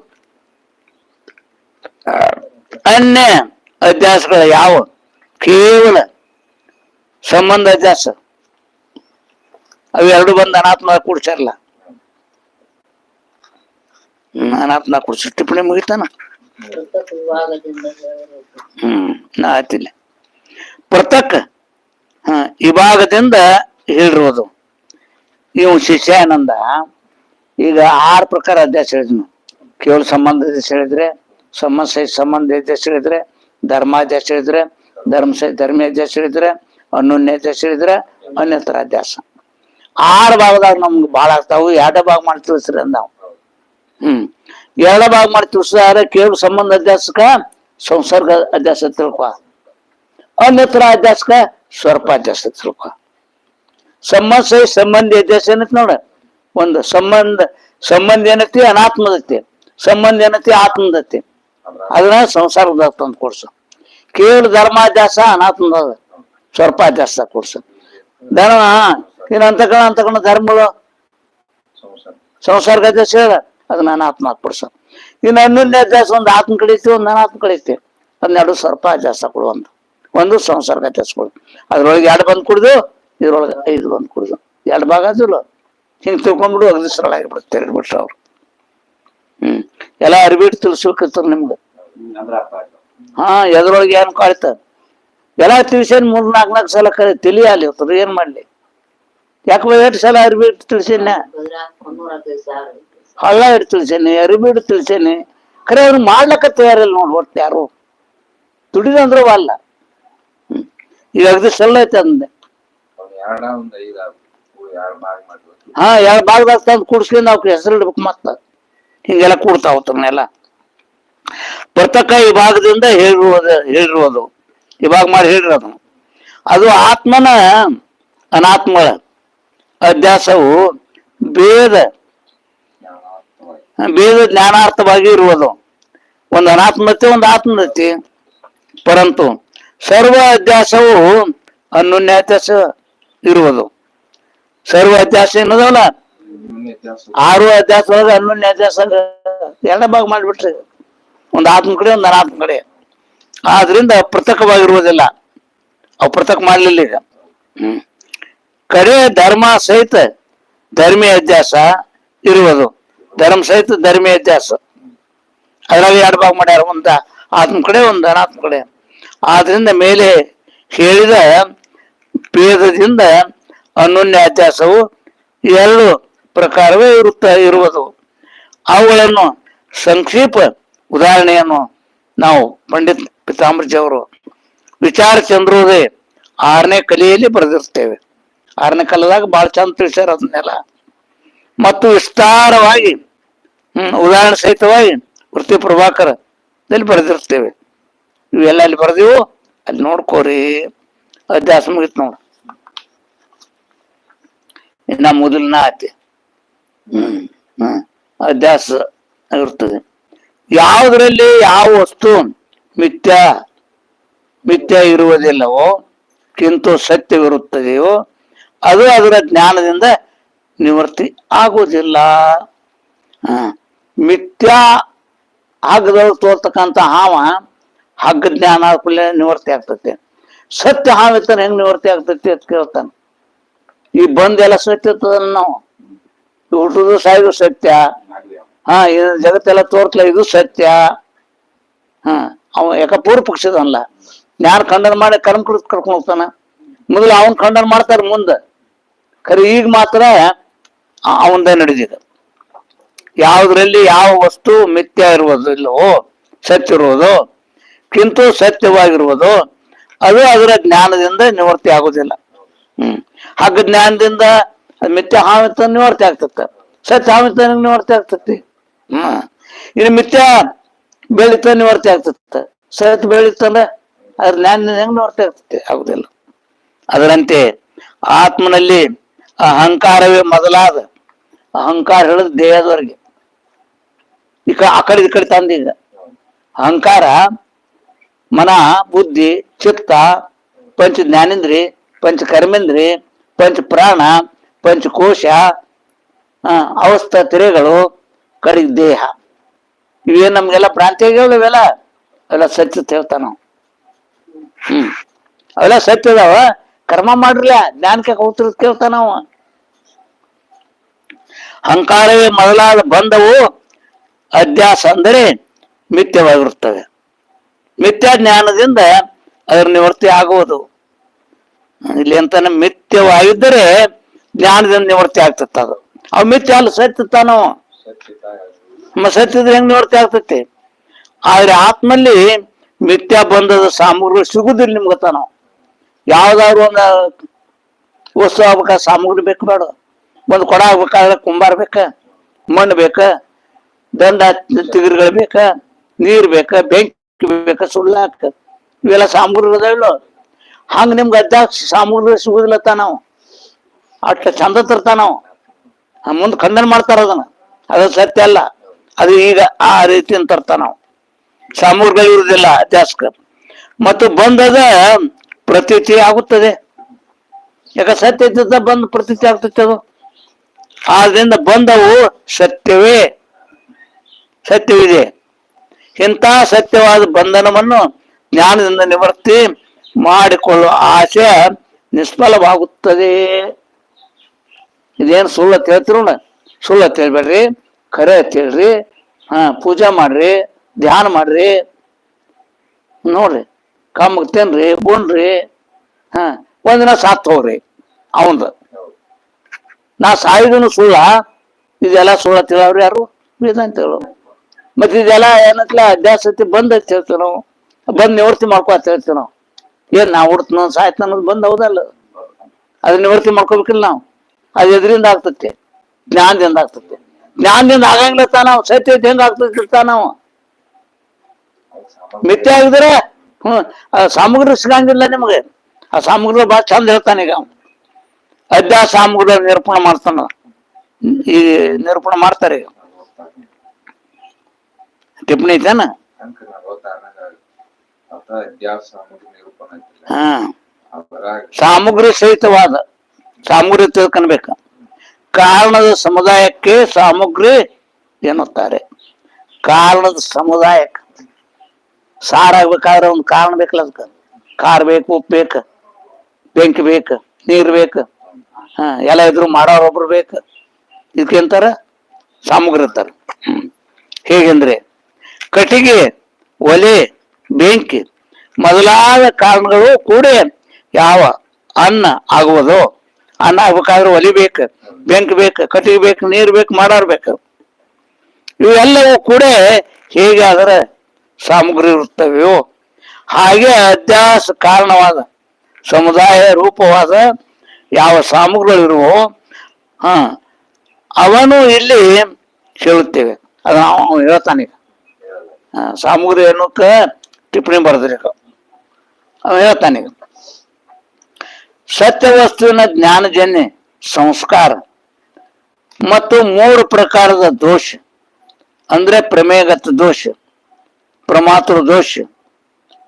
ಅನ್ಯ ಅಧ್ಯಾಸಗಳು ಯಾವ? ಕೇವಲ ಸಂಬಂಧ ಅಧ್ಯಾಸ ಅವೆರಡು ಬಂದು ಅನಾತ್ಮ ಕೂಡ್ಸಾರಲ್ಲ ಹ್ಮ್ ನಾ ಕೊಡ್ಸಿ ಟಿಪ್ಪಣಿ ಮುಗಿತಾನ. ಹ್ಮ್, ನಾ ಆಯ್ತಿಲ್ಲ. ಪೃಥಕ್ ಹ ವಿಭಾಗದಿಂದ ಹೇಳಿರೋದು. ಇವು ಶಿಷ್ಯಾನಂದ, ಈಗ ಆರು ಪ್ರಕಾರ ಅಧ್ಯಾಸ ಹೇಳಿದ್ನು. ಕೇವಲ ಸಂಬಂಧ ಹೇಳಿದ್ರೆ ಸಹಿತ ಸಂಬಂಧ ಅಧ್ಯಾಸ ಹೇಳಿದ್ರೆ ಧರ್ಮಾಧ್ಯಾಸ ಹೇಳಿದ್ರೆ, ಧರ್ಮ ಸಹಿತ ಧರ್ಮ ಅಧ್ಯಾಸ ಹೇಳಿದ್ರೆ ಅನ್ಯೋನ್ಯ ಅಧ್ಯಾಸ ಹೇಳಿದ್ರೆ, ಅನ್ಯತರ ಅಧ್ಯಾಸ ಆರು ಭಾಗದಾಗ ನಮ್ಗೆ ಭಾಳ ಆಗ್ತಾವು ಎರಡೇ ಭಾಗ ಮಾಡಿ ತಿಳಿಸ್ರಿ ಅಂದಾವ್. ಹ್ಮ್ ಎರಡ ಭಾಗ ಮಾಡಿ ತಿಳಿಸಿದಾರೆ ಕೇವಲ ಸಂಬಂಧ ಅಧ್ಯಾಸಕ ಸಂಸರ್ಗ ಅಧ್ಯಾಸ ತಿಳ್ಕೊ ಅನ್ಯತ್ರ ಅಧ್ಯಾಸಕ ಸ್ವರ್ಪಾಧ್ಯಾಸ ತಿಳ್ಕೊ ಸಂಬಂಧ ಸಹಿತ ಸಂಬಂಧಿ ಅಧ್ಯಾಸ ಏನೈತಿ ನೋಡ ಒಂದು ಸಂಬಂಧ ಸಂಬಂಧ ಏನೈತಿ ಅನಾತ್ಮದೈತಿ ಸಂಬಂಧ ಏನೈತಿ ಆತ್ಮದೈತಿ ಅದನ್ನ ಸಂಸಾರದ ತಂದು ಕೊಡ್ಸು ಕೇವಲ ಧರ್ಮಾಧ್ಯಾಸ ಅನಾತ್ಮದ ಸ್ವರ್ಪಾಧ್ಯಾಸ ಕೊಡ್ಸು ಧರ್ಮ ಇನ್ನು ಅಂತಕಣ ಅಂತಕಣ ಧರ್ಮಗಳು ಸಂಸಾರ ಸಂಸಾರ ಅಧ್ಯಾಸ ಹೇಳ ಅದನ್ನ ಆತ್ಮ ಕೊಡ್ಸು ಇನ್ನು ಇನ್ನೊಂದು ಅಭ್ಯಾಸ ಒಂದು ಆತ್ಮ ಕಳೀತಿ ಒಂದು ಅನಾತ್ಮ ಕಳೀತಿ ಹನ್ನೆರಡು ಸ್ವಲ್ಪ ಅಭ್ಯಾಸ ಕೊಡು ಒಂದು ಸಂಸರ್ಗ ಕೊಡು. ಅದ್ರೊಳಗೆ ಎರಡು ಬಂದು ಕುಡ್ದು, ಇದ್ರೊಳಗೆ ಐದು ಬಂದು ಕುಡ್ದು. ಎರಡು ಭಾಗ ಆದಿಲ್ಲ ಹಿಂಗೆ ತಿಳ್ಕೊಂಡ್ಬಿಡು ಅಗದಿ ಸರಳ ಆಗಿಬಿಡುತ್ತೆ ಎರಡು ಬಿಟ್ರೆ ಅವ್ರು. ಹ್ಮ್. ಎಲ್ಲ ಅರಿಬಿಟ್ಟು ತಿಳಿಸ್ಬೇಕಿರ್ತಾರೆ ನಿಮ್ಗೆ. ಹಾ, ಎದ್ರೊಳಗೆ ಏನ್ ಕಾಳ್ತ ಎಲ್ಲ ತಿಳಿಸೇನ್ ಮೂರ್ ನಾಲ್ಕು ನಾಲ್ಕು ಸಲ ಕರೆ, ತಿಳಿಯಲಿ ಇರ್ತದೆ ಏನ್ ಮಾಡ್ಲಿ? ಯಾಕೆ ಎಷ್ಟು ಸಲ ಅರಿಬಿಟ್ಟು ತಿಳಿಸೇನ ಹಳ್ಳ ಇಟ್ಟು ಅರಿಬಿ ಹಿಡ್ ತಿಳಿಸೇನೆ ಖರೆ ಅವ್ರು ಮಾಡ್ಲಕ್ಕ ತಯಾರಿಲ್ಲ ನೋಡಿ ಒಟ್ಟು ಯಾರು. ದುಡಿದಂದ್ರೆ ಅಲ್ಲ. ಈಗ ಅಗದಿ ಸಲ್ಲ ಐತೆ ಅಂದೆ. ಹಾ ಎರಡು ಭಾಗದಾಗ ತಂದು ಕುಡಿಸ್ಲಿ ಅವ್ಕೆ ಹೆಸರು ಇಡ್ಬೇಕು ಮತ್ತ. ಹಿಂಗೆಲ್ಲ ಕೂಡ್ತಾವ ತಮ್ಮನೆಲ್ಲ ಈ ಭಾಗದಿಂದ ಹೇಳಿರುವುದು ಹೇಳಿರುವುದು ಭಾಗ ಮಾಡಿ ಹೇಳಿರೋದು ಅದು ಆತ್ಮನ ಅನಾತ್ಮಗಳ ಅಧ್ಯಾಸವು ಭೇದ ಭೇದ ಜ್ಞಾನಾರ್ಥವಾಗಿ ಇರುವುದು. ಒಂದು ಅನಾತ್ಮತೆ, ಒಂದು ಆತ್ಮತೆ ಪರಂತು ಸರ್ವ ಅಧ್ಯಾಸವು ಅನ್ಯೋನ್ಯಾತ್ಯಾಸ ಇರುವುದು. ಸರ್ವ ಅಧ್ಯಾಸ ಏನದವಲ್ಲ ಆರು ಅಧ್ಯಾಸ ಒಳಗೆ ಎರಡ ಭಾಗ ಮಾಡಿಬಿಟ್ರಿ ಒಂದು ಆತ್ಮ ಕಡೆ, ಒಂದು ಅನಾತ್ಮ ಕಡೆ. ಆದ್ರಿಂದ ಪೃಥಕವಾಗಿರುವುದಿಲ್ಲ ಅವು ಪೃಥಕ್ ಮಾಡಲಿಲ್ಲ ಈಗ. ಹ್ಮ್. ಕಡೆ ಧರ್ಮ ಸಹಿತ ಧರ್ಮೀಯ ಅಧ್ಯಾಸ ಇರುವುದು. ಧರ್ಮ ಸಹಿತ ಧರ್ಮೀಯ ವ್ಯತ್ಯಾಸ ಅದರಲ್ಲಿ ಎರಡು ಭಾಗ ಮಾಡ್ಯಾರ, ಒಂದು ಆತ್ಮ ಕಡೆ, ಒಂದು ಅನಾತ್ಮ ಕಡೆ. ಆದ್ರಿಂದ ಮೇಲೆ ಹೇಳಿದ ಭೇದದಿಂದ ಅನ್ಯೋನ್ಯ ವ್ಯತ್ಯಾಸವು ಎರಡು ಪ್ರಕಾರವೇ ಇರುತ್ತ, ಇರುವುದು. ಅವುಗಳನ್ನು ಸಂಕ್ಷೇಪ ಉದಾಹರಣೆಯನ್ನು ನಾವು ಪಂಡಿತ್ ಪಿತಾಂಬರ್ಜಿ ಅವರು ವಿಚಾರ ಚಂದ್ರೋದಯ ಆರನೇ ಕಲೆಯಲ್ಲಿ ಬರೆದಿರ್ತೇವೆ. ಆರನೇ ಕಲದಾಗ ಬಹಳ ಚಂದ ತಿಳಿಸ್ಯಾರ ಅದನ್ನೆಲ್ಲ. ಮತ್ತು ವಿಸ್ತಾರವಾಗಿ ಉದಾಹರಣೆ ಸಹಿತವಾಗಿ ವೃತ್ತಿ ಪ್ರಭಾಕರ ಇಲ್ಲಿ ಬರೆದಿರ್ತೇವೆ? ಇವೆಲ್ಲ ಅಲ್ಲಿ ಬರೆದಿವು, ಅಲ್ಲಿ ನೋಡ್ಕೋರಿ. ಅಧ್ಯಾಸ ಮುಗಿತ್ ನೋಡು. ಇನ್ನ ಮೊದಲನ ಆತಿ ಹ್ಮ್ ಅಧ್ಯಾಸ ಇರ್ತದೆ ಯಾವುದರಲ್ಲಿ ಯಾವ ವಸ್ತು ಮಿಥ್ಯ ಮಿಥ್ಯ ಇರುವುದಿಲ್ಲವೋ, ಕಿಂತು ಸತ್ಯವಿರುತ್ತದೆಯೋ, ಅದು ಅದರ ಜ್ಞಾನದಿಂದ ನಿವೃತ್ತಿ ಆಗುವುದಿಲ್ಲ. ಮಿಥ್ಯಾ ಹಗ್ಗದೊಳಗೆ ತೋರ್ತಕ್ಕಂಥ ಹಾವ ಹಗ್ಗ ಜ್ಞಾನ ಆದ ನಿವೃತ್ತಿ ಆಗ್ತೈತೆ. ಸತ್ಯ ಹಾವಿತ್ತಾನೆ ಹೆಂಗ್ ನಿವೃತ್ತಿ ಆಗ್ತೈತಿ ಅಂತ ಕೇಳ್ತಾನೆ. ಈ ಬಂದೆಲ್ಲ ಸತ್ಯ ಇರ್ತದ ನಾವು. ಹುಟ್ಟುದು ಸಾಯುದು ಸತ್ಯ. ಹ ಇದು ಜಗತ್ತೆಲ್ಲ ತೋರ್ತಲ ಇದು ಸತ್ಯ. ಹಾ, ಅವ ಯಾಕ ಪೂರ್ವ ಪಕ್ಷದವಲ್ಲ ಯಾರು ಖಂಡನ ಮಾಡಿ ಕರ್ಮ ಕರ್ಕೊಂಡು ಹೋಗ್ತಾನ? ಮೊದಲು ಅವನ್ ಖಂಡನ ಮಾಡ್ತಾರ ಮುಂದ. ಖರೆ ಈಗ ಮಾತ್ರ ಅವಂದ ನಡೆದಿದೆ. ಯಾವುದರಲ್ಲಿ ಯಾವ ವಸ್ತು ಮಿಥ್ಯ ಇರುವುದಿಲ್ಲವೋ ಸತ್ಯ ಇರುವುದು, ಕಿಂತು ಸತ್ಯವಾಗಿರುವುದು, ಅದು ಅದರ ಜ್ಞಾನದಿಂದ ನಿವೃತ್ತಿ ಆಗುವುದಿಲ್ಲ. ಹ್ಮ್. ಹಾಗ ಜ್ಞಾನದಿಂದ ಮಿಥ್ಯ ಹಾವಿತ ನಿವೃತ್ತಿ ಆಗ್ತತ್ತ ಸತ್ಯ ಹಾವಿತ ನಿವೃತ್ತಿ ಆಗ್ತತಿ. ಹ್ಮ್. ಇನ್ನು ಮಿಥ್ಯ ಬೆಳಿತ ನಿವೃತ್ತಿ ಆಗ್ತತ್ತ ಸತ್ಯ ಬೆಳೀತಂದ್ರೆ ಅದ್ರ ಜ್ಞಾನದಿಂದ ಹೆಂಗ್ ನಿವೃತ್ತಿ ಆಗ್ತತಿ? ಆಗುದಿಲ್ಲ. ಅದರಂತೆ ಆತ್ಮನಲ್ಲಿ ಅಹಂಕಾರವೇ ಮೊದಲಾದ ಅಹಂಕಾರ ಹೇಳಿದ ದೇಹದವರೆಗೆ. ಈ ಆ ಕಡೆ ಈ ಕಡೆ ತಂದೀಗ ಅಹಂಕಾರ ಮನ ಬುದ್ಧಿ ಚಿತ್ತ ಪಂಚ ಜ್ಞಾನೇಂದ್ರಿ ಪಂಚ ಕರ್ಮೇಂದ್ರಿ ಪಂಚ ಪ್ರಾಣ ಪಂಚಕೋಶ ಆ, ಅವಸ್ಥ ತಿರೆಗಳು ಕಡೆಗೆ ದೇಹ. ಇವೇನ್ ನಮ್ಗೆಲ್ಲ ಪ್ರಾಂತ್ಯ ಇವೆಲ್ಲ? ಅವೆಲ್ಲ ಸತ್ಯ ಹೇಳ್ತಾನ ನಾವು ಹ್ಮ್. ಅವೆಲ್ಲ ಸತ್ಯ ಕರ್ಮ ಮಾಡ್ರಲ್ಲ ಜ್ಞಾನಕ್ಕೆ ಕೂತಿರ್ ಕೇಳ್ತಾನ ನಾವು ಅಹಂಕಾರವೇ ಮೊದಲಾದ ಬಂಧವು ಅಧ್ಯಾಸ ಅಂದರೆ ಮಿಥ್ಯವಾಗಿರುತ್ತವೆ ಮಿಥ್ಯಾ ಜ್ಞಾನದಿಂದ ಅದರ ನಿವೃತ್ತಿ ಆಗುವುದು. ಇಲ್ಲಿ ಅಂತಾನೆ ಮಿಥ್ಯವಾಗಿದ್ದರೆ ಜ್ಞಾನದಿಂದ ನಿವೃತ್ತಿ ಆಗ್ತತ್ತ ಅದು. ಅವು ಮಿಥ್ಯ ಅಲ್ಲ, ಸತ್ಯ ತಾನೋ? ಸತ್ಯತ ನಮ್ಮ ಸತ್ಯದ ಹೆಂಗ್ ನಿವೃತ್ತಿ ಆಗ್ತೈತಿ? ಆದ್ರೆ ಆತ್ಮಲ್ಲಿ ಮಿಥ್ಯಾ ಬಂಧದ ಸಾಮಗ್ರಿ ಸಿಗುದಿಲ್ಲ ನಿಮ್ಗೆ ತಾನು? ಯಾವ್ದಾದ್ರು ಒಂದು ವಸ್ತು ಆಗ್ಬೇಕಾದ ಸಾಮಗ್ರಿ ಬೇಕು ಬೇಡ. ಒಂದು ಕೊಡ ಆಗ್ಬೇಕಾದ್ರೆ ಕುಂಬಾರ ಬೇಕ, ಮಣ್ಣು ಬೇಕ, ದಂಡ ತಿಗಿರುಗಳು ಬೇಕ, ನೀರ್ ಬೇಕ, ಬೆಂಕಿ ಬೇಕ ಸುಳ್ಳಾಕ ಇವೆಲ್ಲ ಸಾಮಗ್ರಿ ಅದಾವಿಲ್ಲ ಹಂಗ ನಿಮ್ಗೆ ಅದ್ದ ಸಾಮಗ್ರಿ ಸಿಗುದಿಲ್ಲ ನಾವು. ಅಷ್ಟ ಚಂದ ತರ್ತಾನ ನಾವು. ಮುಂದೆ ಮಾಡ್ತಾರ ಅದನ್ನ. ಅದು ಸತ್ಯ ಅಲ್ಲ. ಅದು ಈಗ ಆ ರೀತಿ ತರ್ತಾನ ನಾವು. ಸಾಮಗ್ರಿಗಳು ಇರುವುದಿಲ್ಲ ಅಧ್ಯಾಸ್ಕ ಮತ್ತು ಬಂದದ ಪ್ರತೀತಿ ಆಗುತ್ತದೆ. ಯಾಕ ಸತ್ಯ ಬಂದು ಪ್ರತೀತಿ ಆಗ್ತೈತೆ ಅದು? ಆದ್ರಿಂದ ಬಂದವು ಸತ್ಯವೇ. ಸತ್ಯವಿದೆ. ಇಂಥ ಸತ್ಯವಾದ ಬಂಧನವನ್ನು ಜ್ಞಾನದಿಂದ ನಿವೃತ್ತಿ ಮಾಡಿಕೊಳ್ಳುವ ಆಸೆ ನಿಷ್ಫಲವಾಗುತ್ತದೆ. ಇದೇನು ಸುಳ್ಳು ಅಂತ ಹೇಳ್ತಿರೋಣ ಸುಳ್ಳು ಕರೆ ಹೇಳ್ಬೇಡ್ರಿ. ಖರೆ ಅಂತ ಹೇಳ್ರಿ. ಹಾ, ಪೂಜೆ ಮಾಡ್ರಿ, ಧ್ಯಾನ ಮಾಡ್ರಿ. ನೋಡ್ರಿ ಕಮ್ಮಗ್ ತಿನ್ರಿ, ಉಣ್ರಿ. ಹಾ, ಒಂದಿನ ಸಾತ್ ಹೋಗ್ರಿ. ನಾ ಸಾಯಿದನು ಸುಳ್ಳ? ಇದೆಲ್ಲ ಸುಳ್ಳ ತಿಳವ್ರಿ ಯಾರು? ವೇದಾಂತಗಳು ಮತ್ತೆ ಇದೆಲ್ಲ ಏನತ್ಲ ಅಧ್ಯಾಸತಿ ಬಂದ್ ಅಂತ ಹೇಳ್ತೀವಿ ನಾವು. ಬಂದ್ ನಿವೃತ್ತಿ ಮಾಡ್ಕೊ ಅಂತ ಹೇಳ್ತೀವಿ ನಾವು. ಏನ್ ನಾವು ಹುಡ್ತನ ಸಾಯ್ತ ಅನ್ನೋದು ಬಂದ್ ಹೌದಲ್ಲ? ಅದನ್ನ ನಿವೃತ್ತಿ ಮಾಡ್ಕೋಬೇಕಿಲ್ಲ ನಾವು. ಅದು ಎದ್ರಿಂದ ಆಗ್ತೈತಿ. ಜ್ಞಾನದಿಂದ ಆಗ್ತೈತಿ. ಜ್ಞಾನದಿಂದ ಆಗಂಗಿಲ್ಲ ನಾವು ಸತ್ಯ ಹೆಂಗ್ ಆಗ್ತೈತಿ ನಾವು. ಮಿತ್ಯ ಆಗಿದ್ರೆ ಹ್ಮ್ ಸಾಮಗ್ರಿ ಸಿಗಂಗಿಲ್ಲ ನಿಮಗೆ. ಆ ಸಾಮಗ್ರಿ ಭಾಳ ಚಂದ ಹೇಳ್ತಾನೆ ಈಗ ಅವ್ನು. ಅಧ್ಯಾಯ ಸಾಮಗ್ರಿ ನಿರೂಪಣೆ ಮಾಡ್ತಾನ. ಈ ನಿರೂಪಣೆ ಮಾಡ್ತಾರೆ. ಟಿಪ್ಪಣಿ ಐತೇನ? ಅಧ್ಯಾಸ ಹಾ. ಸಾಮಗ್ರಿ ಸಹಿತವಾದ, ಸಾಮಗ್ರಿ ತಿಳ್ಕೊಳ್ಬೇಕು ಕಾರಣದ ಸಮುದಾಯಕ್ಕೆ ಸಾಮಗ್ರಿ ಎನ್ನುತ್ತಾರೆ. ಕಾರಣದ ಸಮುದಾಯಕ್ಕೆ ಸಾರಾಗ್ಬೇಕಾದ್ರೆ ಒಂದು ಕಾರಣ ಬೇಕಲ್ಲ ಅದಕ್ಕೆ. ಕಾರ್ ಬೇಕು, ಉಪ್ಪು ಬೇಕು, ಬೆಂಕಿ ಬೇಕು, ನೀರು ಬೇಕು. ಹಾ, ಎಲ್ಲ ಇದ್ರು ಮಾಡೋರೊಬ್ರು ಬೇಕು. ಇದಕ್ಕೆಂತಾರ ಸಾಮಗ್ರಿ ಹೇಗೆಂದ್ರೆ ಕಟ್ಟಿಗೆ, ಒಲೆ, ಬೆಂಕಿ ಮೊದಲಾದ ಕಾರಣಗಳು ಕೂಡ ಯಾವ ಅನ್ನ ಆಗುವುದು, ಅನ್ನ ಆಗ್ಬೇಕಾದ್ರೆ ಒಲಿ ಬೇಕು, ಬೆಂಕಿ ಬೇಕು, ಕಟ್ಟಿಗೆ ಬೇಕು, ನೀರು ಬೇಕು, ಮಾಡೋರ್ ಬೇಕು. ಇವೆಲ್ಲವೂ ಕೂಡ ಹೇಗಾದ್ರೆ ಸಾಮಗ್ರಿ ಇರುತ್ತವೆಯೋ, ಹಾಗೆ ಅಧ್ಯಾಸ ಕಾರಣವಾದ ಸಮುದಾಯ ರೂಪವಾದ ಯಾವ ಸಾಮಗ್ರಿಗಳಿರುವೋ ಹಾ ಅವನು ಇಲ್ಲಿ ಹೇಳುತ್ತೇವೆ ಅದು ನಾವು ಹೇಳ್ತಾನೆ ಈಗ. ಆ, ಸಾಮಗ್ರಿ ಅನ್ನೋಕ್ಕ ಟಿಪ್ಪಣಿ ಬರೆದ್ರೀಗ ಅವ ಹೇಳ್ತಾನೀಗ ಈಗ. ಸತ್ಯ ವಸ್ತುವಿನ ಜ್ಞಾನಜನ್ಯ ಸಂಸ್ಕಾರ ಮತ್ತು ಮೂರು ಪ್ರಕಾರದ ದೋಷ ಅಂದ್ರೆ ಪ್ರಮೇಯಗತ ದೋಷ ಪ್ರಮಾತೃ ದೋಷ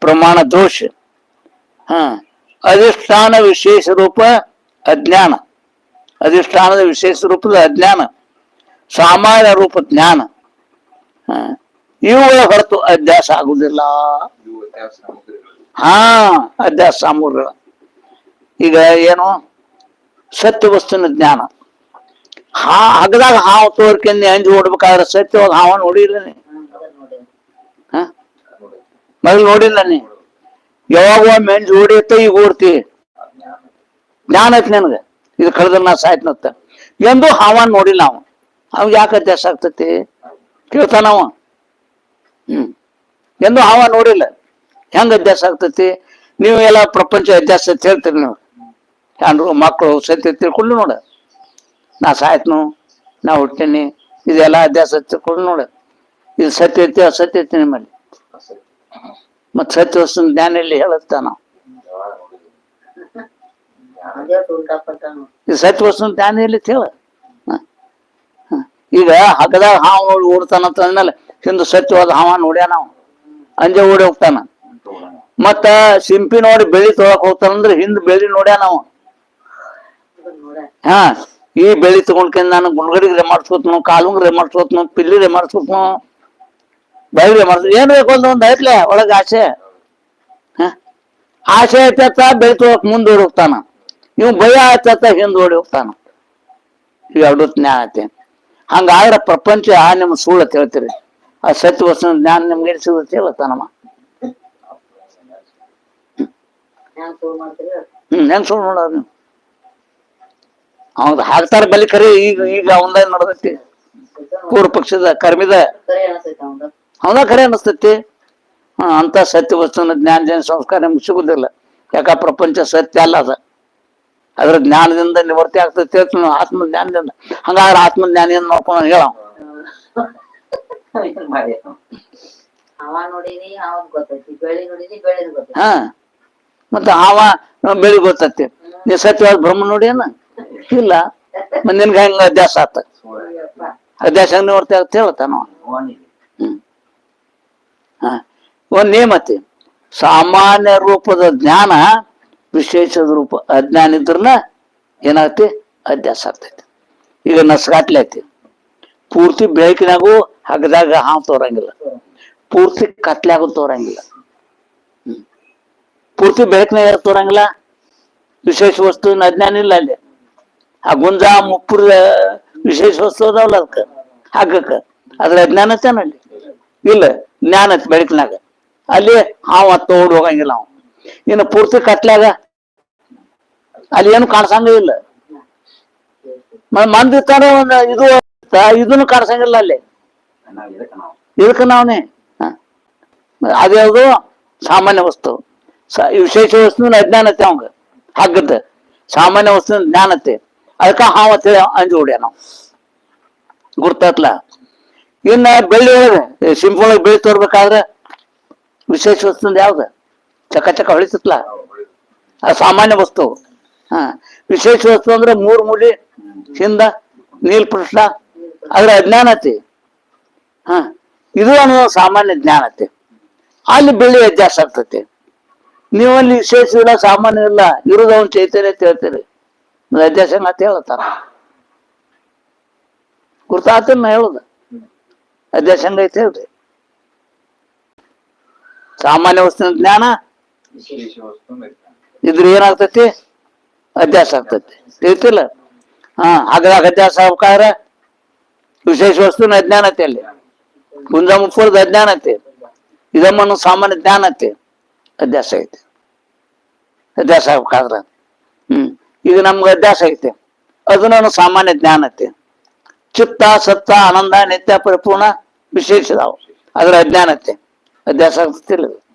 ಪ್ರಮಾಣ ದೋಷ ಹ ಅಧಿಷ್ಠಾನ ವಿಶೇಷ ರೂಪ ಅಜ್ಞಾನ. ಅಧಿಷ್ಠಾನದ ವಿಶೇಷ ರೂಪದ ಅಜ್ಞಾನ. ಸಾಮಾನ್ಯ ರೂಪ ಜ್ಞಾನ. ಇವುಗಳ ಹೊರತು ಅಧ್ಯಾಸ ಆಗುವುದಿಲ್ಲ. ಹಾ ಅಧ್ಯಾಸ ಸಾಮಗ್ರಿಗಳ ಈಗ ಏನು? ಸತ್ಯ ವಸ್ತುವಿನ ಜ್ಞಾನ. ಹಾ ಹಗದಾಗ ಹಾವು ತೋರ್ಕೆಂದು ಅಂಜಿ ಓಡ್ಬೇಕಾದ್ರೆ ಸತ್ಯವಾಗ ಹಾವ ನೋಡಿಲ್ಲ ನೀ ಮೊದಲು ನೋಡಿಲ್ಲ ನೀ ಯಾವಾಗ ಒಮ್ಮೆ ಅಂಜಿ ಓಡಿತ್ತ ಈಗ ಓಡ್ತಿ ಜ್ಞಾನ ಐತಿ ನನಗೆ. ಇದು ಕಳೆದ್ರೆ ನಾ ಸಾಯ್ತನತ್ತ ಎಂದು ಹಾವನ್ ನೋಡಿಲ್ಲ ನಾವು ಅವ್ ಯಾಕೆ ಅಧ್ಯಾಸ ಆಗ್ತತಿ? ಕೇಳ್ತಾನವ ಹ್ಮ್. ಎಂದು ಹಾವ ನೋಡಿಲ್ಲ. ಹೆಂಗ ಅಧ್ಯಾಸ ಆಗ್ತತಿ? ನೀವು ಎಲ್ಲ ಪ್ರಪಂಚ ಅಧ್ಯಾಸ ಅಂತ ಹೇಳ್ತೀರಿ ನೀವು. ಯಾರು ಮಕ್ಕಳು ಸತ್ಯ ತಿಳ್ಕೊಂಡು ನೋಡ. ನಾ ಸಾಯ್ತನು, ನಾ ಹುಟ್ಟೇನಿ ಇದೆಲ್ಲ ಅಧ್ಯಾಸ ತಿಳ್ಕೊಂಡು ನೋಡ. ಇದು ಸತ್ಯ ಐತಿ, ಅಸತ್ಯ ಐತಿ ನಿಮ್ಮಲ್ಲಿ. ಮತ್ತೆ ಸತ್ಯ ವಸ್ತು ಜ್ಞಾನ ಇಲ್ಲಿ ಹೇಳುತ್ತಾ ನಾವು? ಸತ್ಯ ವಸ್ತು ಧ್ಯಾನ ಇಲ್ಲಿ ಹೇಳ ಈಗ ಹಗದಾಗ ಹಾವ ನೋಡಿ ಓಡ್ತಾನಂತ ಅಂದ್ಮೇಲೆ ಹಿಂದೆ ಸತ್ಯವಾದ ಹಾವ ನೋಡ್ಯಾನ ನಾವು? ಅಂಜೆ ಓಡಿ ಹೋಗ್ತಾನ. ಮತ್ತ ಸಿಂಪಿ ನೋಡಿ ಬೆಳಿ ತೊಳಕ್ ಹೋಗ್ತಾನಂದ್ರೆ ಹಿಂದ್ ಬೆಳಿ ನೋಡ್ಯಾನ ನಾವು? ಹಾ. ಈ ಬೆಳಿ ತಗೊಂಡ್ಕೊಂಡು ನಾನು ಗುಣಗಡಿಗೆ ರೇ ಮಾಡ್ಸ್ಕೊತ್ನು ಕಾಲುಂಗ್ ರೇ ಮಾಡ್ಸ್ಕೊತ್ನು ಪಿಲ್ಲಿ ರೆಮಾಡ್ಸ್ಕೊತ್ನು ಬೈಲ್ ರೇ ಏನ್ ಬೇಕು ಅಂತ ಒಂದ್ ಐತ್ಲೆ ಒಳಗ ಆಸೆ? ಹ? ಆಸೆ ಐತೆ ಬೆಳಿ ತೊಳಕ್ ಮುಂದೆ ಹೋಗ್ತಾನ. ಇವ್ ಭಯ ಆತತ ಹಿಂದ್ ಓಡಿ ಹೋಗ್ತಾನ. ಇವೆರಡು ಜ್ಞಾನ ಐತೆ. ಹಂಗಾದ್ರೆ ಪ್ರಪಂಚ ನಿಮ್ ಸುಳ್ಳು ಅಂತ ಹೇಳ್ತೀರಿ ಆ ಸತ್ಯ ವಸ್ತು ಜ್ಞಾನ ನಿಮ್ಗೆ ಸಿಗುತ್ತೆ ಹೇಳ್ತಾನಮ್ಮ ಹ್ಮ್ ಹೆಂಗ್ ಸುಳ್ಳು ನೋಡೋದು ನೀವು. ಅವ್ನ್ ಹಾಕ್ತಾರ ಬಲಿ ಕರಿ ಈಗ ಈಗ ಅವಂದ ನಡೆದೈತಿ? ಪೂರ್ವ ಪಕ್ಷದ ಕರ್ಮಿದ. ಅವನ ಕರೆ ಅನಿಸ್ತೈತಿ. ಹ ಅಂತ ಸತ್ಯ ವಸ್ತುವಿನ ಜ್ಞಾನ ಜನ ಸಂಸ್ಕಾರ ನಿಮ್ಗೆ ಸಿಗುದಿಲ್ಲ. ಯಾಕ ಪ್ರಪಂಚ ಸತ್ಯ ಅಲ್ಲ ಅದ. ಅದ್ರ ಜ್ಞಾನದಿಂದ ನಿವೃತ್ತಿ ಆಗ್ತೈತಿ ನಾವು ಆತ್ಮ ಜ್ಞಾನದಿಂದ ಹಂಗಾದ್ರೆ ಆತ್ಮ ಜ್ಞಾನಿಯಿಂದ ನೋಡ್ಕೊಂಡು ಹೇಳ. ಮತ್ತೆ ಆವ ಬೆಳಿ ಗೊತ್ತೈತಿ. ಹಾ. ಮತ್ತ ಅವ ಬೆಳಿ ಗೊತ್ತೈತಿ. ನೀ ಸತ್ಯವಾದ ಬ್ರಹ್ಮ ನೋಡಿ ಏನ? ಇಲ್ಲ. ಮುಂದಿನ ಹೆಂಗ ಅಧ್ಯಾಸ ಆತ? ಅಧ್ಯಾಸ ಹೆಂಗ್ ನಿವೃತ್ತಿ ಆಗ್ತ ಹೇಳ್ತಾನ ಹಾ. ಒಂದ್ ನೇಮತಿ ಸಾಮಾನ್ಯ ರೂಪದ ಜ್ಞಾನ ವಿಶೇಷದ ರೂಪ, ಅಜ್ಞಾನ ಇದ್ರನ್ನ ಏನಾಗ್ತಿ? ಅಧ್ಯಾಸ ಆಗ್ತೈತಿ. ಈಗ ನಸ್ಗಾಟ್ಲೆ ಐತಿ. ಪೂರ್ತಿ ಬೆಳಕಿನಾಗೂ ಹಗದಾಗ ಹಾವು ತೋರಂಗಿಲ್ಲ. ಪೂರ್ತಿ ಕತ್ಲಾಗೂ ತೋರಂಗಿಲ್ಲ. ಪೂರ್ತಿ ಯಾರು ತೋರಂಗಿಲ್ಲ? ವಿಶೇಷ ವಸ್ತುವಿನ ಅಜ್ಞಾನ ಇಲ್ಲ ಅಲ್ಲಿ. ಆ ಗುಂಜ, ಮುಪ್ಪುರ ವಿಶೇಷ ವಸ್ತು ಅದಾವಲ್ಲ ಅದಕ್ಕೆ, ಹಗ್ಗಕ್ಕ. ಅದ್ರ ಅಜ್ಞಾನ ಅಲ್ಲಿ? ಇಲ್ಲ. ಜ್ಞಾನ ಬೆಳಕಿನಾಗ. ಅಲ್ಲಿ ಹಾವು ತೋಡ್ ಹೋಗಂಗಿಲ್ಲ ಅವ. ಇನ್ನು ಪೂರ್ತಿ ಕತ್ಲಾಗ ಅಲ್ಲಿ ಏನು ಕಾಣಿಸಂಗ ಇಲ್ಲ. ಮಂದಿ ಒಂದ್ ಇದು ಇದನ್ನು ಕಾಣಿಸಂಗಿಲ್ಲ ಅಲ್ಲಿ. ಇದಕ್ಕೆ ನಾವನೇ ಅದ್ಯಾವುದು ಸಾಮಾನ್ಯ ವಸ್ತು. ವಿಶೇಷ ವಸ್ತು ಅಜ್ಞಾನತೆ ಅವಂಗ, ಹಗ್ಗದ. ಸಾಮಾನ್ಯ ವಸ್ತು ಜ್ಞಾನತೆ ಅದಕ್ಕ ಹಾವತ್ತೆ ಅಂಜು ಹೊಡ್ಯ ನಾವು ಗುರ್ತತ್ಲ ಇನ್ನ ಬೆಳ್ಳಿ ಒಳಗೆ, ಸಿಂಪಲ್ ಬೆಳ್ಳಿ ಬೆಳಿ ತೋರ್ಬೇಕಾದ್ರೆ ವಿಶೇಷ ವಸ್ತು ಯಾವ್ದು? ಚಕ ಚಕ ಅದು ಸಾಮಾನ್ಯ ವಸ್ತು. ಹಾ. ವಿಶೇಷ ವಸ್ತು ಅಂದ್ರೆ ಮೂರು ಮೂಲಿ, ಹಿಂದ ನೀಲ್ ಅದ್ರ ಅಜ್ಞಾನತೆ. ಹಾ. ಇದು ಅನ್ನೋ ಸಾಮಾನ್ಯ ಜ್ಞಾನತೆ. ಅಲ್ಲಿ ಬೆಳ್ಳಿ ಅಧ್ಯಾಸ ಆಗ್ತತೆ. ನೀವಲ್ಲಿ ವಿಶೇಷ ಇಲ್ಲ, ಸಾಮಾನ್ಯ ಇಲ್ಲ ಇರೋದು ಅವ್ನು ಚೈತನ್ಯ ಅಂತ ಹೇಳ್ತೀರಿ. ಅಧ್ಯಾಸ ಅಂತ ಹೇಳ್ತಾರ ಗುರ್ತಾತ ನಾ ಹೇಳುದು. ಅಧ್ಯಾಸ ಐತೆ ಹೇಳ್ರಿ. ಸಾಮಾನ್ಯ ವಸ್ತುವಿನ ಜ್ಞಾನ. ಇದ್ರ ಏನಾಗ್ತೈತಿ? ಅಧ್ಯಾಸ ಆಗ್ತೈತಿ. ತಿಳಿತಿಲ್ಲ? ಹಾ ಅದ್ರಾಗ ಅಧ್ಯಾಸ ಆಗ್ಬೇಕಾದ್ರ ವಿಶೇಷ ವಸ್ತುನ ಅಜ್ಞಾನತೆ ಅಲ್ಲಿ. ಗುಂಜ ಮುಪ್ಪುರದ ಅಜ್ಞಾನತೆ. ಇದಮ್ಮನ್ನು ಸಾಮಾನ್ಯ ಜ್ಞಾನತೆ. ಅಧ್ಯಾಸ ಐತೆ. ಅಧ್ಯಾಸ ಆಗ್ಬೇಕಾದ್ರ ಹ್ಮ್, ಈಗ ನಮ್ಗೆ ಅಧ್ಯಾಸ ಐತೆ. ಅದು ನಾನು ಸಾಮಾನ್ಯ ಜ್ಞಾನತೆ. ಚಿತ್ತ, ಸತ್ತ, ಆನಂದ, ನಿತ್ಯ ಪರಿಪೂರ್ಣ ವಿಶೇಷದಾವು ಅದ್ರ ಅಜ್ಞಾನತೆ. ಅಧ್ಯಾಸ ಆಗ್ತಿಲ್ಲ ಇದು.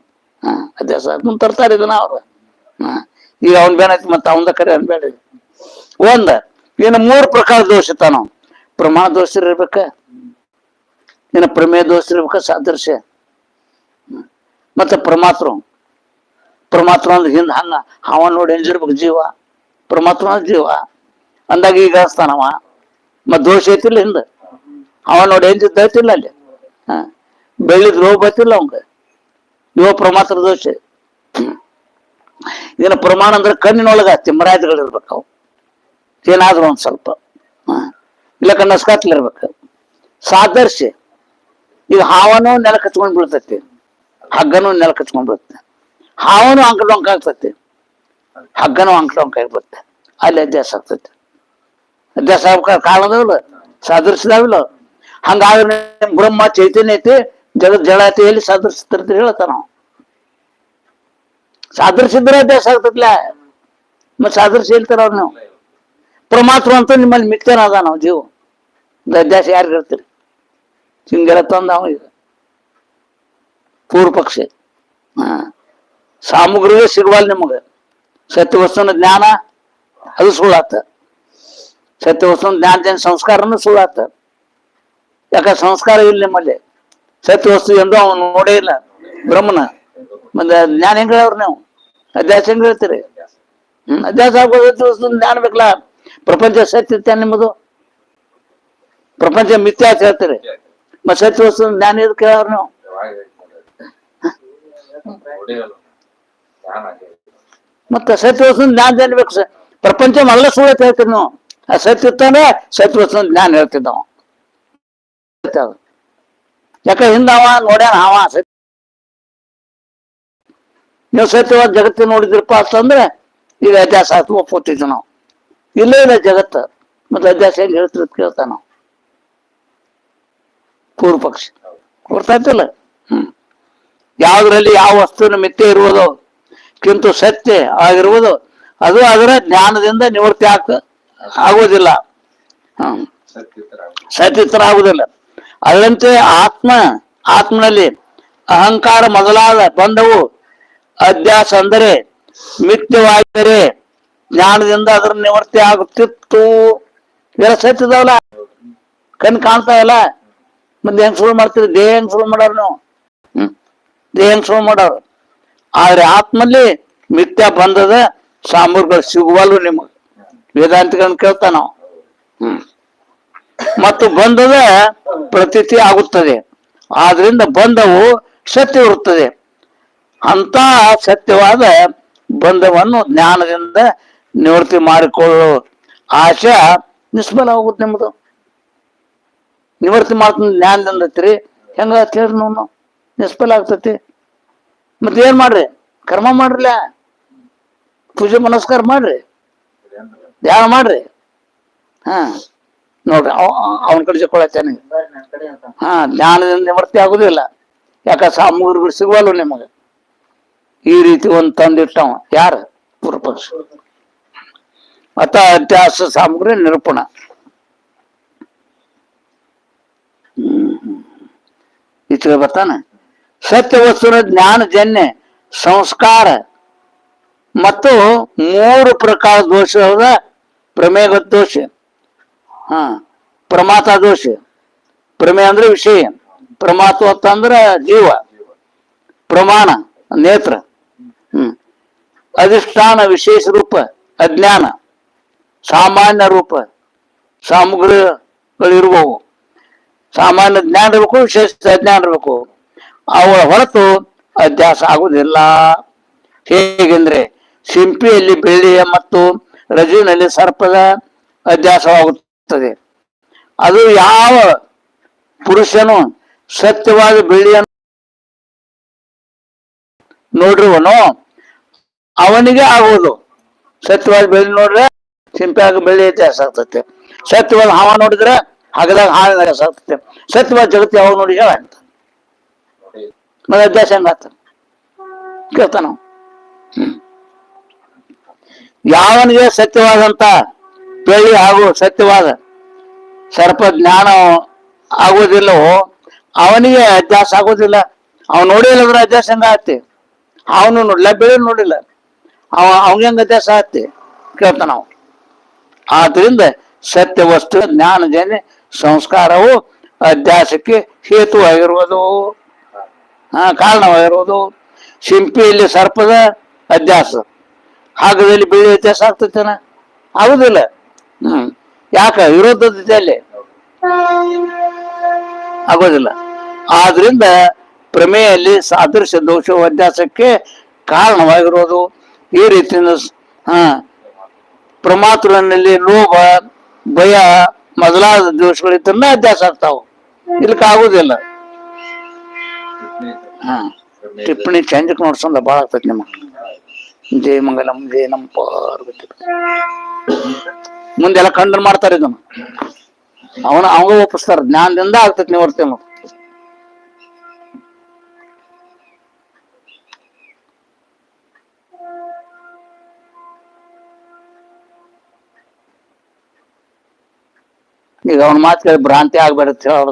ಹಾ ಅಧ್ಯಾಸ ಅದನ್ನ ತರ್ತಾರೆ ಇದನ್ನ ಅವ್ರು. ಈಗ ಅವ್ನ್ ಬೇನೈತಿ ಮತ್ತೆ ಅವಂದ ಕರೆ ಅನ್ಬೇಡ ಬೇಡ ಒಂದ ಇನ್ನು ಮೂರು ಪ್ರಕಾರ ದೋಷ ಇರ್ತಾವ ನಾವು ಪ್ರಮಾಣ ದೋಷ ಇರ್ಬೇಕ ಇನ್ನು ಪ್ರಮೇಯ ದೋಷ ಇರ್ಬೇಕ, ಸಾದೃಶ್ಯ. ಮತ್ತೆ ಪ್ರಮಾತೃ ಪ್ರಮಾತೃ ಅಂದ್ರೆ ಹಿಂದ ಹಂಗ ಹಾವ ನೋಡಿ ಎಂಜಿರ್ಬೇಕು ಜೀವ. ಪ್ರಮಾತೃ ಅಂದ್ರೆ ಜೀವ. ಅಂದಾಗ ಈಗ ಸ್ಥಾನವ ಮತ್ ದೋಷ ಐತಿಲ್ಲ ಹಿಂದ. ಅವ ನೋಡಿ ಎಂಜಿದ್ದ ಐತಿಲ್ಲ ಅಲ್ಲಿ. ಬೆಳ್ಳಿದ್ ರೋಗ ಬೈತಿಲ್ಲ ಅವಂಗ. ಇವ ಪ್ರಮಾತ್ರ ದೋಷ. ಹ್ಮ್. ಇದನ್ನ ಪ್ರಮಾಣ ಅಂದ್ರೆ ಕಣ್ಣಿನೊಳಗ ತಿಮ್ಮರಾಜಗಳು ಇರ್ಬೇಕು ಅವು. ಏನಾದ್ರು ಒಂದ್ ಸ್ವಲ್ಪ. ಹ. ಇಲ್ಲ ಕಣ್ಣಸ್ಕಾತ್ಲಿರ್ಬೇಕು. ಸಾದರ್ಶ್ಯ ಈಗ ಹಾವನು ನೆಲ ಕಚ್ಕೊಂಡ್ ಬೀಳ್ತೈತಿ. ಹಗ್ಗನು ನೆಲ ಕಚ್ಕೊಂಡ್ ಬೀಳುತ್ತೆ. ಹಾವನು ಅಂಕಡೊಂಕ ಆಗ್ತೈತಿ. ಹಗ್ಗನು ಅಂಕಡೊಂಕ ಆಗ್ಬಿಡುತ್ತೆ ಅಲ್ಲಿ ಅಧ್ಯಾಸ ಆಗ್ತೈತಿ. ಅಧ್ಯಾಸ ಆಗ್ಬೇಕಾದ್ರೆ ಕಾಲದವಿಲ್ಲ ಸಾದರ್ಶದಾವಿಲ್ಲ ಹಂಗಾದ್ರೆ ನಿಮ್ ಬ್ರಹ್ಮ ಚೈತನ್ಯ ಐತಿ. ಜಗತ್ ಜಳ ಐತಿ ಎಲ್ಲಿ ಸಾದರ್ಶಿರ್ತೀರಿ ಹೇಳ್ತಾನ ನಾವು ದೇಶ ಅಧ್ಯಾಸ ಆಗ್ತೈತ್ಲ ಮತ್ತೆ ಸಾದರ್ಶ ಹೇಳ್ತಾರ ಅವ್ರು ನೀವು. ಪ್ರಮಾತ್ರ ಅಂತ ನಿಮ್ಮಲ್ಲಿ ಮಿಕ್ತನ ಅದ ನಾವು ಜೀವ. ಇದು ಯಾರಿಗೆ ಯಾರು ಹೇಳ್ತೀರಿ ಹಿಂಗೆಲ್ಲ ತಂದ ಅವ ಈಗ. ಪೂರ್ವ ಪಕ್ಷ. ಹಾ. ಸಾಮಗ್ರಿವೇ ಸಿಗುವಲ್ಲ ನಿಮಗೆ. ಸತ್ಯ ವಸ್ತುನ ಜ್ಞಾನ ಅದು ಸುಳ್ಳಾತ. ಸತ್ಯ ವಸ್ತುನ ಜ್ಞಾನದ ಸಂಸ್ಕಾರನು ಸುಳ್ಳಾತ. ಯಾಕ ಸಂಸ್ಕಾರ ಇಲ್ಲ ನಿಮ್ಮಲ್ಲಿ. ಸತ್ಯ ವಸ್ತು ಎಂದು ಅವನು ನೋಡೇ ಇಲ್ಲ. ಬ್ರಹ್ಮನ. ಮತ್ತೆ ಜ್ಞಾನ ಹೆಂಗ್ ಹೇಳವ್ರ ನೀವು? ಅಧ್ಯಾಸ ಹೆಂಗ್ ಹೇಳ್ತೀರಿ? ಹ್ಮ್ ಅಧ್ಯಾಸ ಆಗೋದು ವಸ್ತು ಜ್ಞಾನ ಬೇಕಲ್ಲ? ಪ್ರಪಂಚ ಸತ್ಯ ನಿಮ್ಮದು? ಪ್ರಪಂಚ ಮಿಥ್ಯಾ ಅಂತ ಹೇಳ್ತೀರಿ. ಮತ್ತೆ ಸತ್ಯ ವಸ್ತು ಜ್ಞಾನ ಇದು ಕೇಳವ್ರ ನೀವು. ಮತ್ತೆ ಸತ್ಯ ವಸ್ತು ಜ್ಞಾನ ಜಾನ್ಬೇಕು ಸರ್? ಪ್ರಪಂಚ ಮೊದಲ ಸುಳ್ಳು ಅಂತ ಹೇಳ್ತೀರಿ ನೀವು. ಆ ಸತ್ಯ ಇತ್ತಾನೆ ಸತ್ಯ ವಸ್ತು ಜ್ಞಾನ ಹೇಳ್ತಿದ್ದವ ಯಾಕ ಹಿಂದವ ನೋಡ್ಯಾನ ಅವ ಸತ್ಯ. ನೀವು ಸತ್ಯವಾದ ಜಗತ್ತು ನೋಡಿದ್ರಪ್ಪ ಅಂತಂದ್ರೆ ಈಗ ಅಧ್ಯಾಸ ಆಯ್ತು ಒಪ್ಪೋತಿದ್ವಿ ನಾವು. ಇಲ್ಲೇ ಇಲ್ಲ ಜಗತ್ತು ಮತ್ತೆ ಅಧ್ಯಾಸ ಹೆಂಗ್ ಹೇಳ್ತಿರ್ ಕೇಳ್ತ ನಾವು. ಪೂರ್ವ ಪಕ್ಷ. ಗೊತ್ತಾಯ್ತಲ್ಲ ಹ್ಮ್. ಯಾವ್ದ್ರಲ್ಲಿ ಯಾವ ವಸ್ತುವಿನ ಮಿಥ್ಯೆ ಇರುವುದು ಕಿಂತು ಸತ್ಯ ಆಗಿರುವುದು ಅದು ಅದರ ಜ್ಞಾನದಿಂದ ನಿವೃತ್ತಿ ಆಗ ಆಗುವುದಿಲ್ಲ. ಹ್ಮ್. ಸತ್ಯ ಸತ್ಯತರ ಆಗುವುದಿಲ್ಲ. ಅದರಂತೆ ಆತ್ಮ, ಆತ್ಮನಲ್ಲಿ ಅಹಂಕಾರ ಮೊದಲಾದ ಬಂಧವು ಅಧ್ಯಾಸ ಅಂದರೆ ಮಿಥ್ಯವಾಗಿದ್ದರೆ ಜ್ಞಾನದಿಂದ ಅದರ ನಿವೃತ್ತಿ ಆಗುತ್ತಿತ್ತು. ಇವೆಲ್ಲ ಸತ್ತಿದವಲ್ಲ ಕಣ್ ಕಾಣ್ತಾ ಇಲ್ಲ? ಮತ್ತೆ ಹೆಂಗ್ ಶುರು ಮಾಡ್ತೀರಿ? ದೇಹ ಹೆಂಗ್ ಶುರು ಮಾಡೋರು ನೀವು? ಹ್ಮ್. ದೇಹ ಹೆಂಗ್ ಶುರು ಮಾಡೋರು? ಆದ್ರೆ ಆತ್ಮಲ್ಲಿ ಮಿಥ್ಯ ಬಂಧದ ಸಾಮಗ್ರಿಗಳು ಸಿಗುವಲ್ವ ನಿಮಗೆ. ವೇದಾಂತಗಳನ್ನ ಕೇಳ್ತಾ ನಾವು. ಮತ್ತು ಬಂಧದ ಪ್ರತೀತಿ ಆಗುತ್ತದೆ. ಆದ್ರಿಂದ ಬಂಧವು ಸತ್ಯ ಇರುತ್ತದೆ ಅಂತ ಸತ್ಯವಾದ ಬಂಧವನ್ನು ಜ್ಞಾನದಿಂದ ನಿವೃತ್ತಿ ಮಾಡಿಕೊಳ್ಳೋ ಆಶೆ ನಿಷ್ಫಲ ಹೋಗುತ್ತೆ ನಿಮ್ಮದು. ನಿವೃತ್ತಿ ಮಾಡ್ತೀನಿ ಜ್ಞಾನದಿಂದ ಐತ್ರಿ ಹೆಂಗ ಹೇಳ್ರಿ ನಾವು? ನಿಷ್ಫಲ ಆಗ್ತತಿ. ಮತ್ತೆ ಏನ್ ಮಾಡ್ರಿ? ಕರ್ಮ ಮಾಡ್ರಲ್ಲ? ಪೂಜೆ ಮನಸ್ಕಾರ ಮಾಡ್ರಿ? ಧ್ಯಾನ ಮಾಡ್ರಿ? ಹಾ. ನೋಡ್ರಿ ಅವನ ಕಡೆ ಜೊಕೊಳತ್ತೇನೆ ಹಾ, ಜ್ಞಾನದಿಂದ ನಿವೃತ್ತಿ ಆಗುದಿಲ್ಲ. ಯಾಕ ಸಾಮಗ್ರಿಗಳು ಸಿಗುವಲ್ಲ ನಿಮಗ? ಈ ರೀತಿ ಒಂದು ತಂದಿಟ್ಟವ. ಯಾರ? ಪೂರ್ವಪಕ್ಷ ಮತ್ತ ಅಧ್ಯಾಸ ಸಾಮಗ್ರಿ ನಿರೂಪಣ. ಇತ್ರ ಬರ್ತಾನ. ಸತ್ಯ ವಸ್ತುನ ಜ್ಞಾನಜನ್ಯ ಸಂಸ್ಕಾರ ಮತ್ತು ಮೂರು ಪ್ರಕಾರ ದೋಷದ ಪ್ರಮೇಯ ದೋಷ. ಹಾ ಪ್ರಮಾತ ದೋಷ. ಪ್ರಮೇ ಅಂದ್ರೆ ವಿಷಯ. ಪ್ರಮಾತ ಅಂತಂದ್ರ ಜೀವ. ಪ್ರಮಾಣ, ನೇತ್ರ. ಹ್ಮ್. ಅಧಿಷ್ಠಾನ, ವಿಶೇಷ ರೂಪ, ಅಜ್ಞಾನ. ಸಾಮಾನ್ಯ ರೂಪ. ಸಾಮಗ್ರಿಗಳಿರುವವು. ಸಾಮಾನ್ಯ ಜ್ಞಾನ ಇರಬೇಕು, ವಿಶೇಷ ಅಜ್ಞಾನ ಇರಬೇಕು. ಅವಳ ಹೊರತು ಅಧ್ಯಾಸ ಆಗುವುದಿಲ್ಲ. ಹೇಗೆಂದ್ರೆ, ಸಿಂಪಿಯಲ್ಲಿ ಬೆಳ್ಳಿಯ ಮತ್ತು ರಜಿನಲ್ಲಿ ಸರ್ಪದ ಅಧ್ಯಾಸವಾಗುತ್ತದೆ ಅದು ಯಾವ ಪುರುಷನು ಸತ್ಯವಾದ ಬೆಳ್ಳಿಯನ್ನು ನೋಡಿರುವನು ಅವನಿಗೆ ಆಗುವುದು. ಸತ್ಯವಾದ ಬೆಳ್ಳಿ ನೋಡ್ರೆ ಸಿಂಪ್ಯಾಗ ಬೆಳ್ಳಿ ವ್ಯತ್ಯಾಸ ಆಗ್ತತೆ ಸತ್ಯವಾದ ಹಾವ ನೋಡಿದ್ರೆ ಹಗದಾಗ ಹಾವಿನ ವ್ಯತ್ಯಾಸ ಆಗ್ತೈತೆ ಸತ್ಯವಾದ ಜಗತ್ತು ಯಾವಾಗ ನೋಡಿ ಹೇಳ ಅಂತ. ಮತ್ತೆ ವ್ಯತ್ಯಾಸ ಹೆಂಗಾತ ಕೇಳ್ತಾನ ಯಾವನಿಗೆ ಸತ್ಯವಾದಂತ ಬೆಳ್ಳಿ ಹಾಗೂ ಸತ್ಯವಾದ ಸರ್ಪ ಜ್ಞಾನ ಆಗೋದಿಲ್ಲವೋ ಅವನಿಗೆ ಅಧ್ಯಾಸ ಆಗೋದಿಲ್ಲ ಅವ್ನು ನೋಡಿಲ್ಲ ಅಂದ್ರೆ ಅಭ್ಯಾಸ ಹೆಂಗ ಆತಿ ಅವನು ನೋಡಿಲ್ಲ ಬೆಳೆ ನೋಡಿಲ್ಲ. ಅವ, ಅವನಿಗೆ ಹೆಂಗ ಅಧ್ಯಾಸ ಆತಿ ಕೇಳ್ತಾನ ನಾವು ಆದ್ರಿಂದ ಸತ್ಯ ವಸ್ತು ಜ್ಞಾನಜನ್ಯ ಸಂಸ್ಕಾರವು ಅಧ್ಯಾಸಕ್ಕೆ ಹೇತುವಾಗಿರುವುದು. ಹಾ, ಕಾರಣವಾಗಿರುವುದು. ಶಿಂಪಿಯಲ್ಲಿ ಸರ್ಪದ ಅಧ್ಯಾಸ ಹಾಗದಲ್ಲಿ ಬೆಳೆ ವ್ಯತ್ಯಾಸ ಆಗ್ತೈತೇನ? ಆಗುದಿಲ್ಲ. ಹ್ಮ್. ಯಾಕ? ವಿರೋಧದ ಜೊತೆಯಲ್ಲಿ. ಆಗೋದಿಲ್ಲ. ಆದ್ರಿಂದ ಪ್ರಮೇಯಲ್ಲಿ ಸಾದೃಶ್ಯ ದೋಷ ವ್ಯತ್ಯಾಸಕ್ಕೆ ಕಾರಣವಾಗಿರೋದು. ಈ ರೀತಿಯಿಂದ ಹಾ. ಪ್ರಮಾತೃನಲ್ಲಿ ಲೋಭ, ಭಯ ಮೊದಲಾದ ದೋಷಗಳಿದ್ದನ್ನ ಅಭ್ಯಾಸ ಆಗ್ತಾವ. ಇಲ್ಕ ಆಗುದಿಲ್ಲ. ಹಾ. ಟಿಪ್ಪಣಿ ಚಂಜಕ್ ನೋಡ್ಸಂದ ಬಾಳ ಆಗ್ತೈತಿ ನಿಮ್ಮ ಜಯ ಮಂಗಲಂ ಜಯ ನಮ್ ಪಾರ್ವತಿ. ಮುಂದೆಲ್ಲ ಖಂಡನ ಮಾಡ್ತಾರೆ ಇದನ್ನ. ಅವನ, ಅವಂಗ ಒಪ್ಪಿಸ್ತಾರ. ಜ್ಞಾನದಿಂದ ಆಗ್ತೈತಿ ನಿವರ್ತಿ ಅನ್ನೋದು ಈಗ ಅವನ ಮಾತು ಕೇಳಿ ಭ್ರಾಂತಿ ಆಗ್ಬೇಡ ಹೇಳೋದು